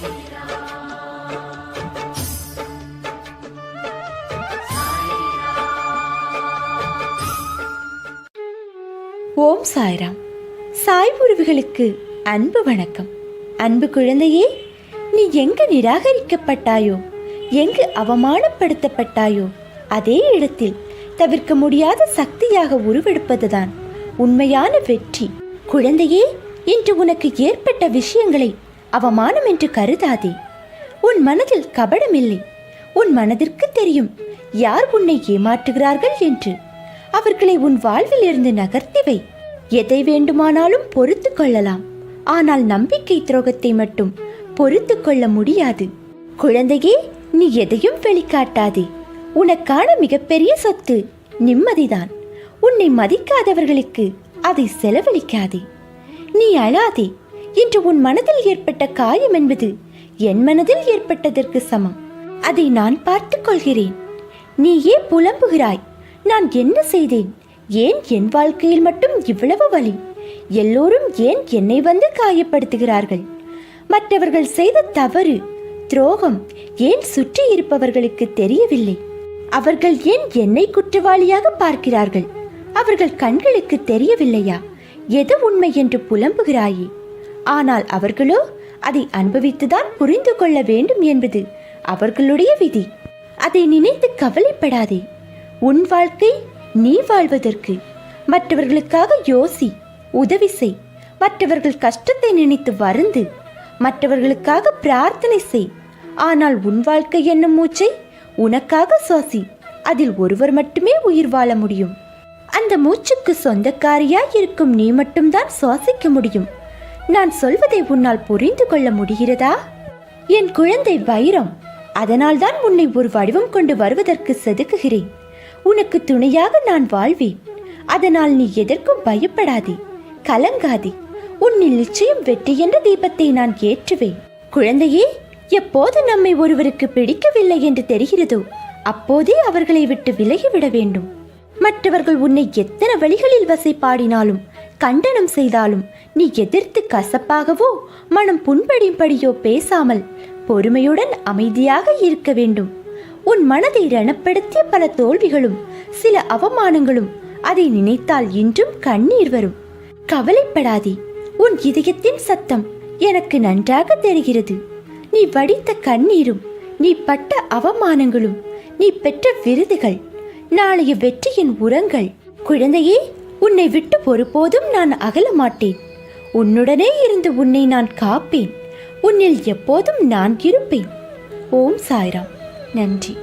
ஓம் சாய்ராம். சாய் உறவுகளுக்கு அன்பு வணக்கம். அன்பு குழந்தையே நீ எங்கு நிராகரிக்கப்பட்டாயோ எங்கு அவமானப்படுத்தப்பட்டாயோ அதே இடத்தில் தவிர்க்க முடியாத சக்தியாக உருவெடுப்பதுதான் உண்மையான வெற்றி. குழந்தையே இன்று உனக்கு ஏற்பட்ட விஷயங்களை அவமானம் என்று கருதாதே. உன் மனதில் கபடமில்லை உன் மனதிற்கு தெரியும் யார் உன்னை ஏமாற்றுகிறார்கள் என்று. அவர்களை உன் வாழ்வில் இருந்து நகர்த்திவை. எதை வேண்டுமானாலும் பொறுத்து கொள்ளலாம். ஆனால் நம்பிக்கை துரோகத்தை மட்டும் பொறுத்து கொள்ள முடியாது. குழந்தையே நீ எதையும் வெளிக்காட்டாதே. உனக்கான மிகப்பெரிய சொத்து நிம்மதிதான். உன்னை மதிக்காதவர்களுக்கு அதை செலவழிக்காதே. நீ அழாதே. இன்று உன் மனதில் ஏற்பட்ட காயம் என்பது என் மனதில் ஏற்பட்டதற்கு சமம். அதை நான் பார்த்துக் கொள்கிறேன். ஏன் புலம்புகிறாய். நான் என்ன செய்தேன்? ஏன் என் வாழ்க்கையில் மட்டும் இவ்வளவு வலி? எல்லோரும் ஏன் என்னை வந்து காயப்படுத்துகிறார்கள்? மற்றவர்கள் செய்த தவறு துரோகம் ஏன் சுற்றி இருப்பவர்களுக்கு தெரியவில்லை? அவர்கள் ஏன் என்னை குற்றவாளியாக பார்க்கிறார்கள்? அவர்கள் கண்களுக்கு தெரியவில்லையா? எது உண்மை என்று புலம்புகிறாயே? ஆனால் அவர்களோ அதை அனுபவித்துதான் புரிந்து கொள்ள வேண்டும் என்பது அவர்களுடைய விதி. அதை நினைத்து கவலைப்படாதே. உன் வாழ்க்கை நீ வாழ்வதற்கு. மற்றவர்களுக்காக யோசி உதவி செய். மற்றவர்கள் கஷ்டத்தை நினைத்து வருந்து மற்றவர்களுக்காக பிரார்த்தனை செய். ஆனால் உன் வாழ்க்கை என்னும் மூச்சை உனக்காக சுவாசி அதில் ஒருவர் மட்டுமே உயிர் வாழ முடியும். அந்த மூச்சுக்கு சொந்தக்காரியாய் இருக்கும் நீ மட்டும்தான் சுவாசிக்க முடியும். நான் சொல்வதை உன்னால் புரிந்து கொள்ள முடிகிறதா? என் குழந்தை வைரம் அதனால்தான் உன்னை ஒரு வடிவம் கொண்டு வருவதற்கு செதுக்குகிறேன். உனக்கு துணையாக நான் வாழ்வேன். அதனால் நீ எதற்கும் பயப்படாதே கலங்காதே. உன்னில் நிச்சயம் வெற்றி என்ற தீபத்தை நான் ஏற்றுவேன். குழந்தையே எப்போது நம்மை ஒருவருக்கு பிடிக்கவில்லை என்று தெரிகிறதோ அப்போதே அவர்களை விட்டு விலகிவிட வேண்டும். மற்றவர்கள் உன்னை எத்தனை வழிகளில் வசைப்பாடினாலும் கண்டனம் செய்தாலும் நீ எதிர்த்து கசப்பாகவோ மனம் புண்படியும்படியோ பேசாமல் பொறுமையுடன் அமைதியாக இருக்க வேண்டும். உன் மனதை ரணப்படுத்திய பல தோல்விகளும் சில அவமானங்களும் அதை நினைத்தால் இன்றும் கண்ணீர் வரும். கவலைப்படாதே உன் இதயத்தின் சத்தம் எனக்கு நன்றாக தெரிகிறது. நீ வடித்த கண்ணீரும் நீ பட்ட அவமானங்களும் நீ பெற்ற விருதுகள் நாளைய வெற்றியின் உரங்கள். குழந்தையே உன்னை விட்டு ஒருபோதும் நான் அகல மாட்டேன் உன்னுடனே இருந்து உன்னை நான் காப்பேன். உன்னில் எப்போதும் நான் இருப்பேன். ஓம் சாய்ராம். நன்றி.